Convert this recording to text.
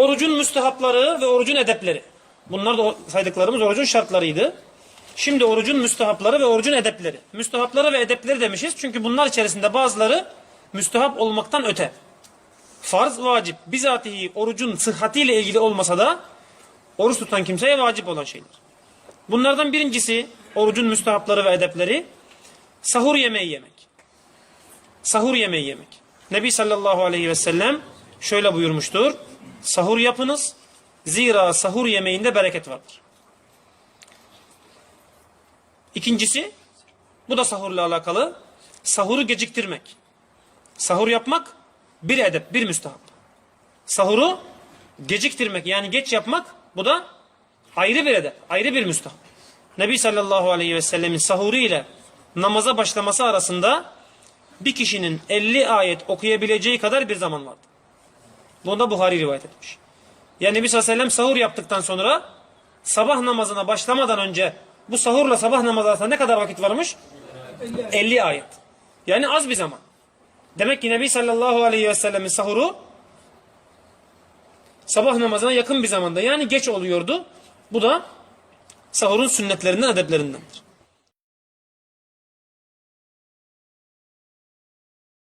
Orucun müstehapları ve orucun edepleri. Bunlar da saydıklarımız orucun şartlarıydı. Şimdi orucun müstehapları ve orucun edepleri. Müstehapları ve edepleri demişiz. Çünkü bunlar içerisinde bazıları müstehap olmaktan öte. Farz, vacip. Bizatihi orucun sıhhatiyle ilgili olmasa da oruç tutan kimseye vacip olan şeyler. Bunlardan birincisi orucun müstehapları ve edepleri sahur yemeği yemek. Sahur yemeği yemek. Nebi sallallahu aleyhi ve sellem şöyle buyurmuştur. Sahur yapınız. Zira sahur yemeğinde bereket vardır. İkincisi, bu da sahurla alakalı. Sahuru geciktirmek. Sahur yapmak bir edep, bir müstahap. Sahuru geciktirmek yani geç yapmak bu da ayrı bir edep, ayrı bir müstahap. Nebi sallallahu aleyhi ve sellemin sahuru ile namaza başlaması arasında bir kişinin 50 ayet okuyabileceği kadar bir zaman vardı. Bunu Buhari rivayet etmiş. Yani Nebi sallallahu aleyhi ve sellem sahur yaptıktan sonra sabah namazına başlamadan önce bu sahurla sabah namazı arasında ne kadar vakit varmış? 50 ayet. Yani az bir zaman. Demek ki Nebi sallallahu aleyhi ve sellemin sahuru sabah namazına yakın bir zamanda yani geç oluyordu. Bu da sahurun sünnetlerinden, edeplerindendir.